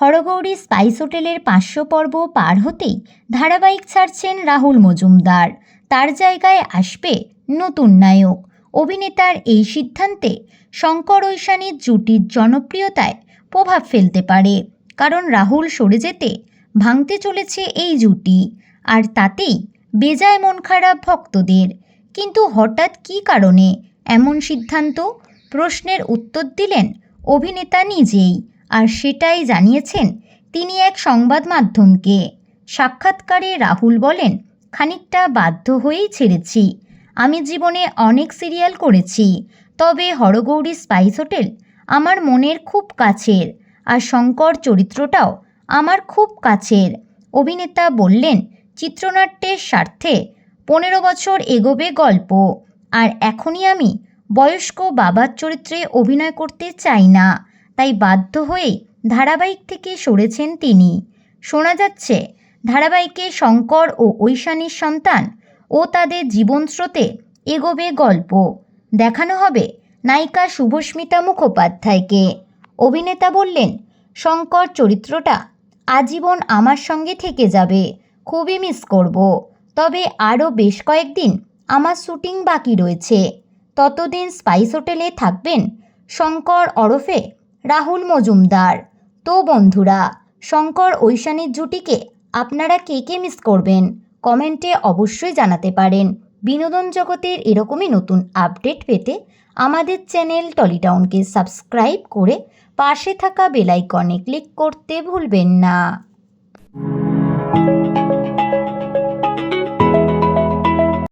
হরগৌরী spice হোটেলের পাঁচশো পর্ব পার হতেই ধারাবাহিক ছাড়ছেন রাহুল মজুমদার। তার জায়গায় আসবে নতুন নায়ক। অভিনেতার এই সিদ্ধান্তে শঙ্কর ঐশানীর জুটির জনপ্রিয়তায় প্রভাব ফেলতে পারে। কারণ রাহুল সরে যেতে ভাঙতে চলেছে এই জুটি। আর তাতেই বেজায় মন খারাপ ভক্তদের। কিন্তু হঠাৎ কী কারণে এমন সিদ্ধান্ত? প্রশ্নের উত্তর দিলেন অভিনেতা নিজেই। আর সেটাই জানিয়েছেন তিনি এক সংবাদ মাধ্যমকে। সাক্ষাৎকারে রাহুল বলেন, খানিকটা বাধ্য হয়েই ছেড়েছি। আমি জীবনে অনেক সিরিয়াল করেছি, তবে হরগৌরী স্পাইস হোটেল আমার মনের খুব কাছের আর শঙ্কর চরিত্রটাও আমার খুব কাছের। অভিনেতা বললেন, চিত্রনাট্যের স্বার্থে পনেরো বছর এগোবে গল্প, আর এখনই আমি বয়স্ক বাবার চরিত্রে অভিনয় করতে চাই না। তাই বাধ্য হয়েই ধারাবাহিক থেকে সরেছেন তিনি। শোনা যাচ্ছে, ধারাবাহিকে শঙ্কর ও ঐশানীর সন্তান ও তাদের জীবন স্রোতে এগোবে গল্প। দেখানো হবে নায়িকা শুভস্মিতা মুখোপাধ্যায়কে। অভিনেতা বললেন, শঙ্কর চরিত্রটা আজীবন আমার সঙ্গে থেকে যাবে, খুবই মিস করব। তবে আরও বেশ কয়েকদিন আমার শুটিং বাকি রয়েছে। ততদিন স্পাইস হোটেলে থাকবেন শঙ্কর ওরফে রাহুল মজুমদার। তো বন্ধুরা, শঙ্কর ঐশানীর জুটিকে আপনারা কে কে মিস করবেন? কমেন্টে অবশ্যই জানাতে পারেন। বিনোদন জগতের এরকমই নতুন আপডেট পেতে আমাদের চ্যানেল টলিটাউনকে সাবস্ক্রাইব করে পাশে থাকা বেলাইকনে ক্লিক করতে ভুলবেন না।